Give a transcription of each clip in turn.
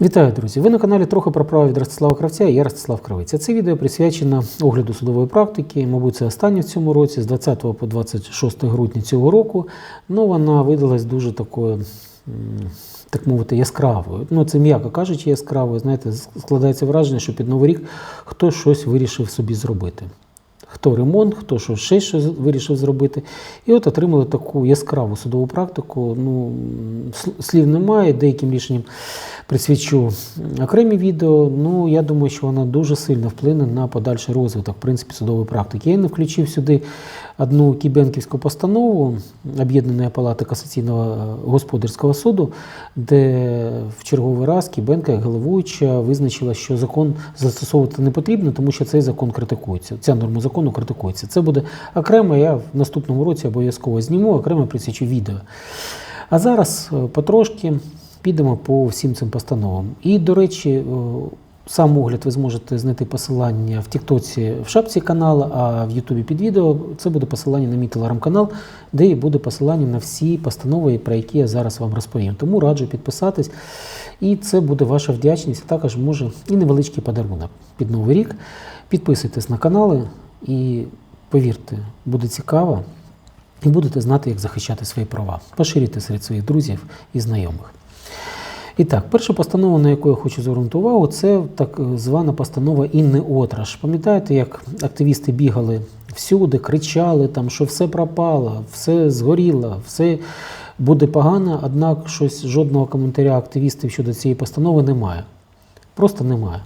Вітаю, друзі! Ви на каналі трохи про право від Ростислава Кравця і я Ростислав Кравець. Це відео присвячено огляду судової практики. Мабуть, це останнє в цьому році, з 20 по 26 грудня цього року. Ну, вона видалась дуже такою, так мовити, яскравою. Ну, це м'яко кажучи, яскравою. Знаєте, складається враження, що під Новий рік хтось щось вирішив собі зробити. Хто ремонт, хто що ще щось вирішив зробити. І от отримали таку яскраву судову практику. Ну, слів немає, деяким рішенням присвячу окремі відео. Ну, я думаю, що вона дуже сильно вплине на подальший розвиток в принципі, судової практики. Я не включив сюди одну кібенківську постанову Об'єднаної палати касаційного е, господарського суду, де в черговий раз Кібенка, як головуюча, визначила, що закон застосовувати не потрібно, тому що цей закон критикується. Ця норма закону критикується. Це буде окремо. Я в наступному році обов'язково зніму, окремо присвячу відео. А зараз е, потрошки підемо по всім цим постановам. І, до речі, е, сам огляд ви зможете знайти посилання в Тіктоці в шапці каналу, а в Ютубі під відео це буде посилання на мій телеграм-канал, де і буде посилання на всі постанови, про які я зараз вам розповім. Тому раджу підписатись. І це буде ваша вдячність, а також може і невеличкий подарунок під Новий рік. Підписуйтесь на канали і повірте, буде цікаво. І будете знати, як захищати свої права. Поширюйте серед своїх друзів і знайомих. І так, перша постанова, на яку я хочу звернути увагу, це так звана постанова Інни Отраш. Пам'ятаєте, як активісти бігали всюди, кричали, там, що все пропало, все згоріло, все буде погано, однак щось жодного коментаря активістів щодо цієї постанови немає. Просто немає.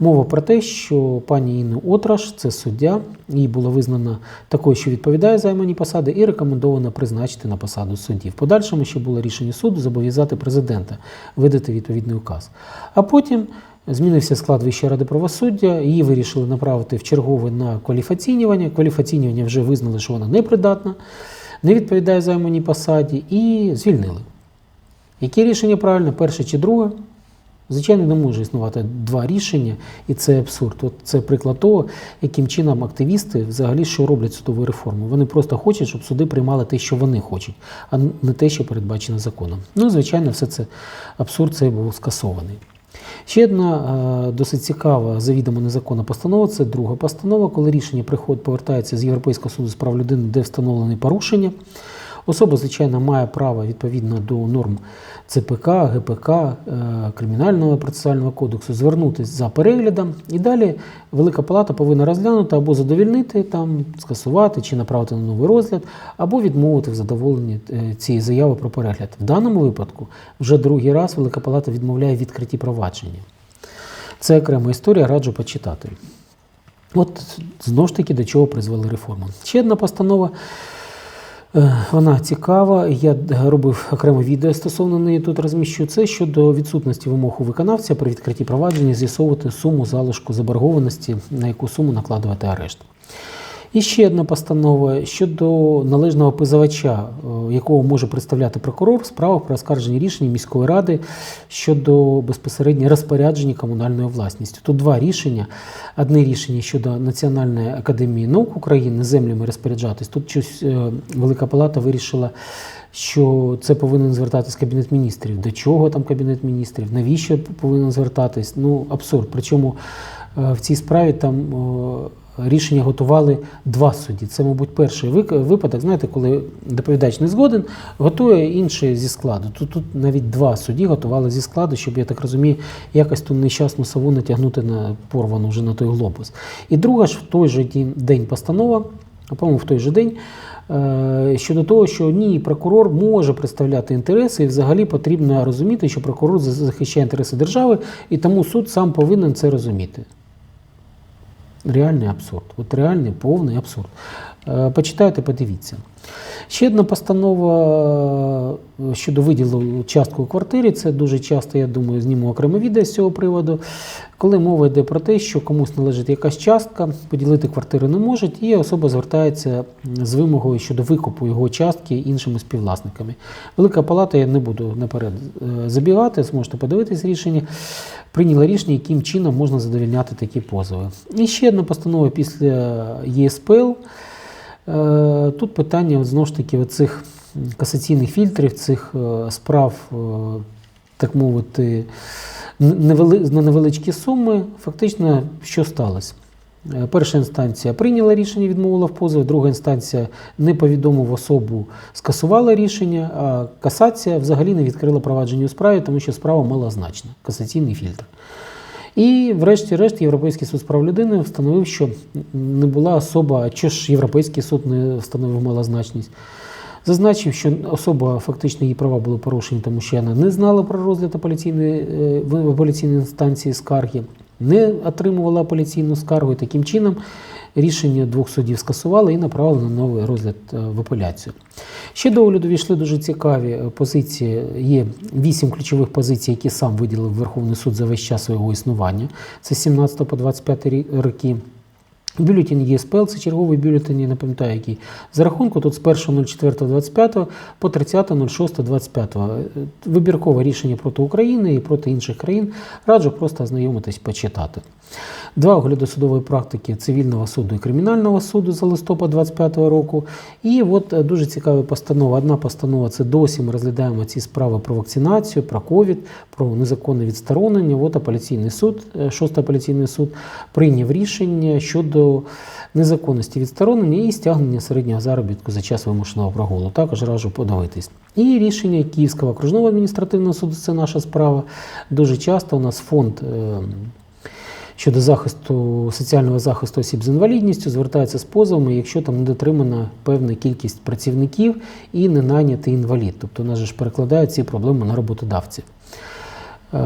Мова про те, що пані Інну Отраш, це суддя, їй було визнано такою, що відповідає займаній посади, і рекомендовано призначити на посаду судді. В подальшому ще було рішення суду зобов'язати президента видати відповідний указ. А потім змінився склад Вищої ради правосуддя, її вирішили направити в чергове на кваліфаційнювання. Кваліфаційнювання вже визнали, що вона непридатна, не відповідає займаній посаді, і звільнили. Яке рішення правильне, перше чи друге? Звичайно, не може існувати два рішення, і це абсурд. От це приклад того, яким чином активісти взагалі що роблять судову реформу. Вони просто хочуть, щоб суди приймали те, що вони хочуть, а не те, що передбачено законом. Ну, звичайно, все це абсурд цей був скасований. Ще одна е, досить цікава завідомо незаконна постанова це друга постанова, коли рішення приходить, повертається з Європейського суду з прав людини, де встановлені порушення. Особа, звичайно, має право відповідно до норм ЦПК, ГПК, е, Кримінального процесуального кодексу звернутися за переглядом. І далі Велика Палата повинна розглянути або задовільнити, там, скасувати чи направити на новий розгляд, або відмовити в задоволенні е, цієї заяви про перегляд. В даному випадку вже другий раз Велика Палата відмовляє в відкритті провадження. Це окрема історія, раджу почитати. От знову ж таки до чого призвели реформу. Ще одна постанова. Е, Вона цікава. Я робив окреме відео стосовно неї тут розміщу. Це щодо відсутності вимог у виконавця при відкритті провадження з'ясовувати суму залишку заборгованості, на яку суму накладувати арешт. І ще одна постанова щодо належного позивача, е, якого може представляти прокурор в справах про оскарження рішення міської ради щодо безпосередньо розпорядження комунальною власністю. Тут два рішення. Одне рішення щодо Національної академії наук України землями розпоряджатись. Тут щось е, Велика Палата вирішила. Що це повинен звертатись Кабінет міністрів. До чого там Кабінет міністрів? Навіщо повинен звертатись? Ну, абсурд. Причому е, в цій справі там рішення готували два судді. Це, мабуть, перший випадок, знаєте, коли доповідач не згоден, готує інший зі складу. Тут, тут навіть два судді готували зі складу, щоб, я так розумію, якось ту нещасну сову натягнути на порвану вже на той глобус. І друга ж в той же день постанова, по-моєму, в той же день. е, Щодо того, що ні, прокурор може представляти інтереси, і взагалі потрібно розуміти, що прокурор захищає інтереси держави, і тому суд сам повинен це розуміти. Реальний абсурд. От реальний повний абсурд. Е, Почитайте, подивіться. Ще одна постанова е, щодо виділу частку у квартирі. Це дуже часто, я думаю, зніму окреме відео з цього приводу. Коли мова йде про те, що комусь належить якась частка, поділити квартиру не можуть, і особа звертається з вимогою щодо викупу його частки іншими співвласниками. Велика палата, я не буду наперед е, забігати, зможете подивитись рішення. Прийняла рішення, яким чином можна задовільняти такі позови. І ще одна постанова після ЄСПЛ. Е, Тут питання знову ж таки цих касаційних фільтрів, цих е, справ, е, так мовити, на невеличкі суми. Фактично, що сталося? Перша інстанція прийняла рішення, відмовила в позові, друга інстанція не повідомив особу, скасувала рішення, а касація взагалі не відкрила провадження у справі, тому що справа мала малозначна, касаційний фільтр. І, врешті-решт, Європейський суд з прав людини встановив, що не була особа, чи ж Європейський суд не встановив малозначність. Зазначив, що особа фактично її права були порушені, тому що вона не знала про розгляд апеляційної, е, в апеляційній інстанції скарги, не отримувала апеляційну скаргу. І таким чином рішення двох судів скасували і направили на новий розгляд е, в апеляцію. Ще до огляду війшли дуже цікаві е, позиції. Є вісім ключових позицій, які сам виділив Верховний суд за весь час свого існування. Це 17 по 25 роки. Бюлетень ЄСПЛ це черговий бюлетень, я не пам'ятаю який. За рахунку тут з 1.04.25 по 30.06.25. Е, Вибіркове рішення проти України і проти інших країн. Раджу просто ознайомитись, почитати. Два огляди судової практики цивільного суду і кримінального суду за листопад 25 року. І от е, дуже цікава постанова. Одна постанова це досі ми розглядаємо ці справи про вакцинацію, про ковід, про незаконне відсторонення. От апеляційний суд, е, шостий апеляційний суд прийняв рішення щодо незаконності відсторонення і стягнення середнього заробітку за час вимушеного прогулу. Також раджу подивитись. І рішення Київського окружного адміністративного суду це наша справа. Дуже часто у нас фонд. е, щодо захисту соціального захисту осіб з інвалідністю звертається з позовами, якщо там не дотримана певна кількість працівників і не найнятий інвалід. Тобто нас ж перекладають ці проблеми на роботодавців. Е,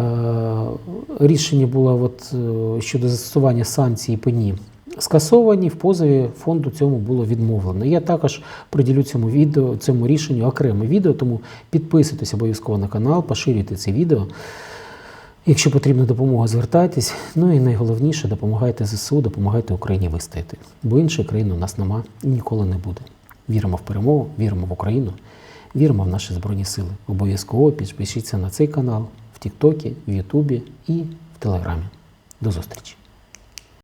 Рішення було от, е, щодо застосування санкцій і пені скасовані, в позові фонду цьому було відмовлено. Я також приділю цьому відео, цьому рішенню окреме відео, тому підписуйтесь обов'язково на канал, поширюйте це відео. Якщо потрібна допомога, звертайтесь. Ну і найголовніше, допомагайте ЗСУ, допомагайте Україні вистояти. Бо іншої країни у нас нема і ніколи не буде. Віримо в перемогу, віримо в Україну, віримо в наші Збройні Сили. Обов'язково підпишіться на цей канал в Тіктокі, в Ютубі і в Телеграмі. До зустрічі!